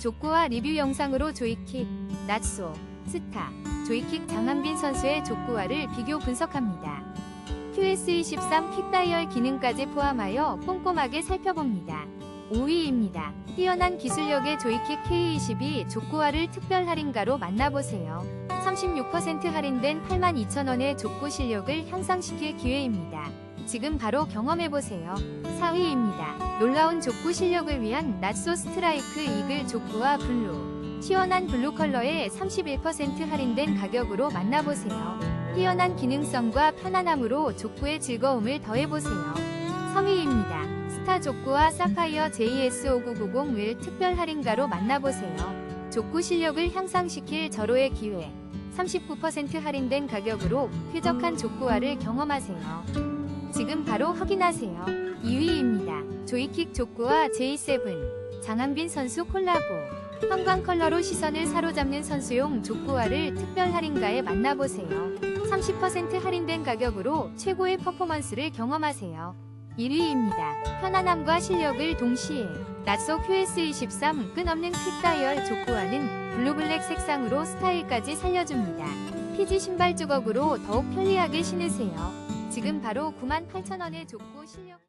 족구와 리뷰 영상으로 조이킥, nat소, 스타, 조이킥 장한빈 선수의 족구화를 비교 분석합니다. QS23 킥다이얼 기능까지 포함하여 꼼꼼하게 살펴봅니다. 5위입니다. 뛰어난 기술력의 조이킥 K22 족구화를 특별 할인가로 만나보세요. 36% 할인된 82,000원의 족구 실력을 향상시킬 기회입니다. 지금 바로 경험해보세요. 4위입니다. 놀라운 족구 실력을 위한 낫소 스트라이크 이글 족구와 블루. 시원한 블루 컬러에 31% 할인된 가격으로 만나보세요. 뛰어난 기능성과 편안함으로 족구의 즐거움을 더해보세요. 3위입니다. 스타 족구와 사파이어 JS5990을 특별 할인가로 만나보세요. 족구 실력을 향상시킬 절호의 기회. 39% 할인된 가격으로 쾌적한 족구화를 경험하세요. 지금 바로 확인하세요. 2위입니다. 조이킥 족구와 J7 장한빈 선수 콜라보 형광 컬러로 시선을 사로잡는 선수용 족구화를 특별 할인가에 만나보세요. 30% 할인된 가격으로 최고의 퍼포먼스를 경험하세요. 1위입니다. 편안함과 실력을 동시에 낫소 QS23 끝없는 퀵다이얼 족구화는 블루블랙 색상으로 스타일까지 살려줍니다. 피지 신발 주걱으로 더욱 편리하게 신으세요. 지금 바로 98,000원의 족구 실력